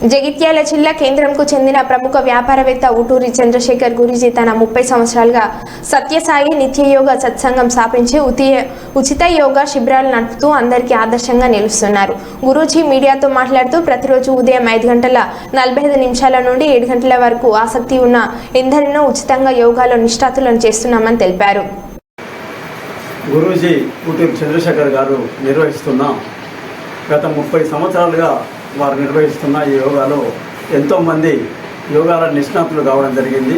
జగిత్యాల జిల్లా కేంద్రంకు చెందిన ప్రముఖ వ్యాపారవేత్త ఊటూరి చంద్రశేఖర్ గురూజీ తన ముప్పై సంవత్సరాలుగా సత్యసాయి నిత్యయోగ సత్సంగం స్థాపించి ఉతీయ ఉచిత యోగా శిబిరాలు నడుపుతూ అందరికీ ఆదర్శంగా నిలుస్తున్నారు. గురూజీ మీడియాతో మాట్లాడుతూ ప్రతిరోజు ఉదయం ఐదు గంటల నలభై ఐదు నిమిషాల నుండి ఏడు గంటల వరకు ఆసక్తి ఉన్న ఎందరినో ఉచితంగా యోగాలో నిష్ఠాతులను చేస్తున్నామని తెలిపారు. గురూజీ పుట్టూరు చంద్రశేఖర్ గారు నిర్వహిస్తున్న గత ముప్పై సంవత్సరాలుగా వారు నిర్వహిస్తున్న ఈ యోగాలో ఎంతోమంది యోగాల నిష్ణాతులు కావడం జరిగింది.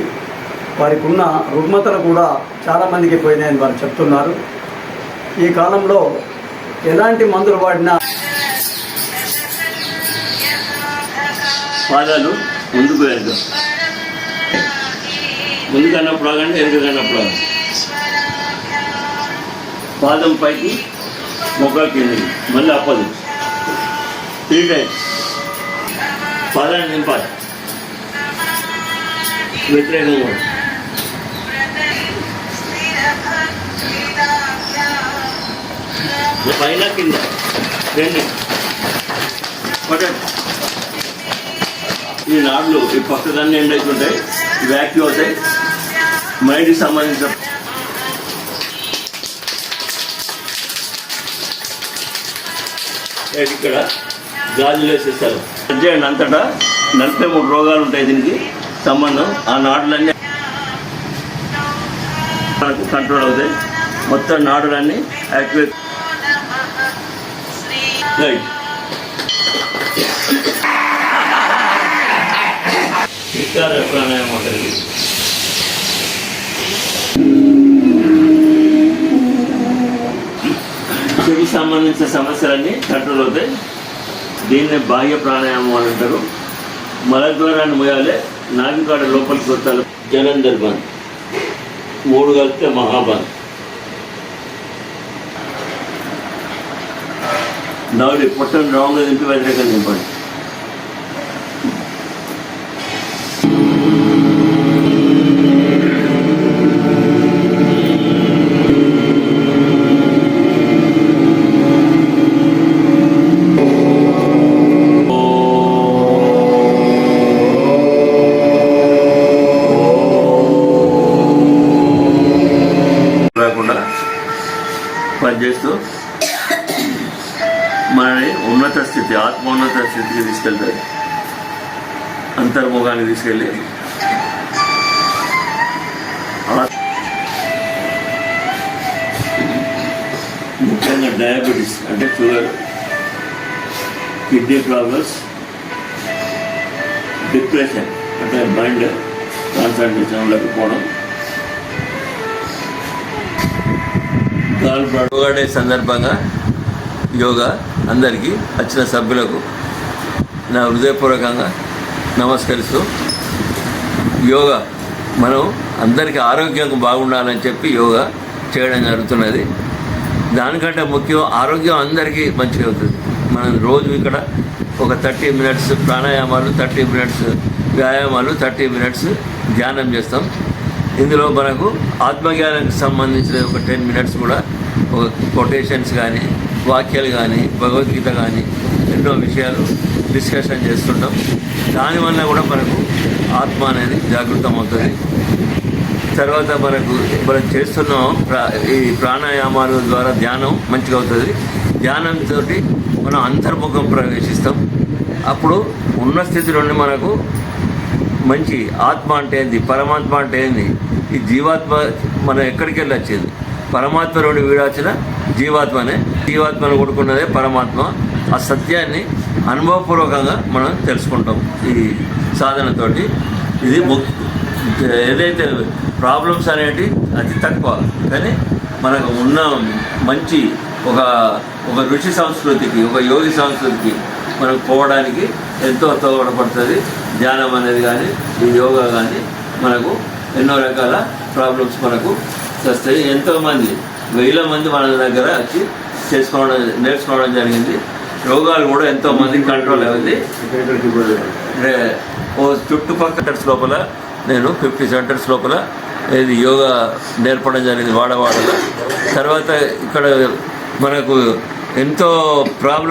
వారికి ఉన్న రుగ్మతలు కూడా చాలామందికి పోయినాయని వారు చెప్తున్నారు. ఈ కాలంలో ఎలాంటి మందులు వాడినా పాదాలు ముందుకు వెనుక ముందుకు అన్నప్పుడు ఆగండి వెనుక అన్నప్పుడు ఆగండి పాదం పైకి మొగ్గ కింది మళ్ళీ అప్పదు త్రీ టైమ్స్ పాదాన్ని నింపాలి వ్యతిరేకంగా పైన కింద రెండు పట్టండి ఈ నాడులు ఈ పక్కదాన్ని ఎండ్ అవుతుంటాయి వ్యాక్యూ అవుతాయి. మైండ్కి సంబంధించిన ఇక్కడ గాజులు వేసేస్తారు చేయండి అంతటా నలభై మూడు రోగాలు ఉంటాయి దీనికి సంబంధం. ఆ నాడులన్నీ మనకు కంట్రోల్ అవుతాయి. మొత్తం నాడులన్నీ యాక్టివేట్ రైట్ వికార ప్రాణాయామం ఉంటుంది చెవి సంబంధించిన సమస్యలన్నీ కంట్రోల్ అవుతాయి. దీన్ని బాహ్య ప్రాణాయామం అని అంటారు. మలద్వారాన్ని మోయాలి నాగికాడ లోపలికి వస్తారు జలంధర్ బంద్ మూడు కలిస్తే మహాబంద్ నవ్వుడి పొట్టను రాంగ్గా దింపి వ్యతిరేకంగా దింపండి. పనిచేస్తూ మనని ఉన్నత స్థితి ఆత్మోన్నత స్థితికి తీసుకెళ్తారు అంతర్ముఖానికి తీసుకెళ్ళి ఆ- ముఖ్యంగా డయాబెటీస్ అంటే షుగర్ కిడ్నీ ప్రాబ్లమ్స్ డిప్రెషన్ అంటే మైండ్ కాన్సన్ట్రేషన్ లేకపోవడం యోగా డే సందర్భంగా యోగా అందరికీ వచ్చిన సభ్యులకు నా హృదయపూర్వకంగా నమస్కరిస్తూ యోగా మనం అందరికీ ఆరోగ్యం బాగుండాలని చెప్పి యోగా చేయడం జరుగుతున్నది. దానికంటే ముఖ్యం ఆరోగ్యం అందరికీ మంచిగా అవుతుంది మనం రోజు ఇక్కడ ఒక థర్టీ మినిట్స్ ప్రాణాయామాలు థర్టీ మినిట్స్ వ్యాయామాలు థర్టీ మినిట్స్ ధ్యానం చేస్తాం. ఇందులో మనకు ఆత్మజ్ఞానానికి సంబంధించిన ఒక టెన్ మినిట్స్ కూడా కొటేషన్స్ కానీ వాక్యాలు కానీ భగవద్గీత కానీ ఎన్నో విషయాలు డిస్కషన్ చేస్తుంటాం. దానివల్ల కూడా మనకు ఆత్మ అనేది జాగృతం అవుతుంది తర్వాత మనకు మనం చేస్తున్న ప్రా ఈ ప్రాణాయామాల ద్వారా ధ్యానం మంచిగా అవుతుంది. ధ్యానంతో మనం అంతర్ముఖం ప్రవేశిస్తాం. అప్పుడు ఉన్న స్థితి నుండి మనకు మంచి ఆత్మ అంటే ఏంది? పరమాత్మ అంటే ఏంది? ఈ జీవాత్మ మనం ఎక్కడికి వెళ్ళి వచ్చింది పరమాత్మ నుండి వీడాల్సిన జీవాత్మనే. జీవాత్మను కొడుకున్నదే పరమాత్మ. ఆ సత్యాన్ని అనుభవపూర్వకంగా మనం తెలుసుకుంటాం. ఈ సాధనతోటి. ఇది ఏదైతే ప్రాబ్లమ్స్ అనేటి అతి తక్కువ. కానీ మనకు ఉన్న మంచి ఒక ఒక ఋషి సంస్కృతికి ఒక యోగి సంస్కృతికి మనకు పోవడానికి ఎంతో తోడపడుతుంది. ధ్యానం అనేది కానీ ఈ యోగా కానీ మనకు ఎన్నో రకాల ప్రాబ్లమ్స్ మనకు వస్తాయి. ఎంతోమంది వేల మంది మన దగ్గర వచ్చి చేసుకోవడం నేర్చుకోవడం జరిగింది. రోగాలు కూడా ఎంతోమంది కంట్రోల్ అయింది ఓ చుట్టుపక్కల లోపల నేను ఫిఫ్టీ సెంటర్స్ లోపల ఇది యోగా నేర్పడం జరిగింది వాడవాడలో తర్వాత ఇక్కడ మనకు ఎంతో ప్రాబ్లం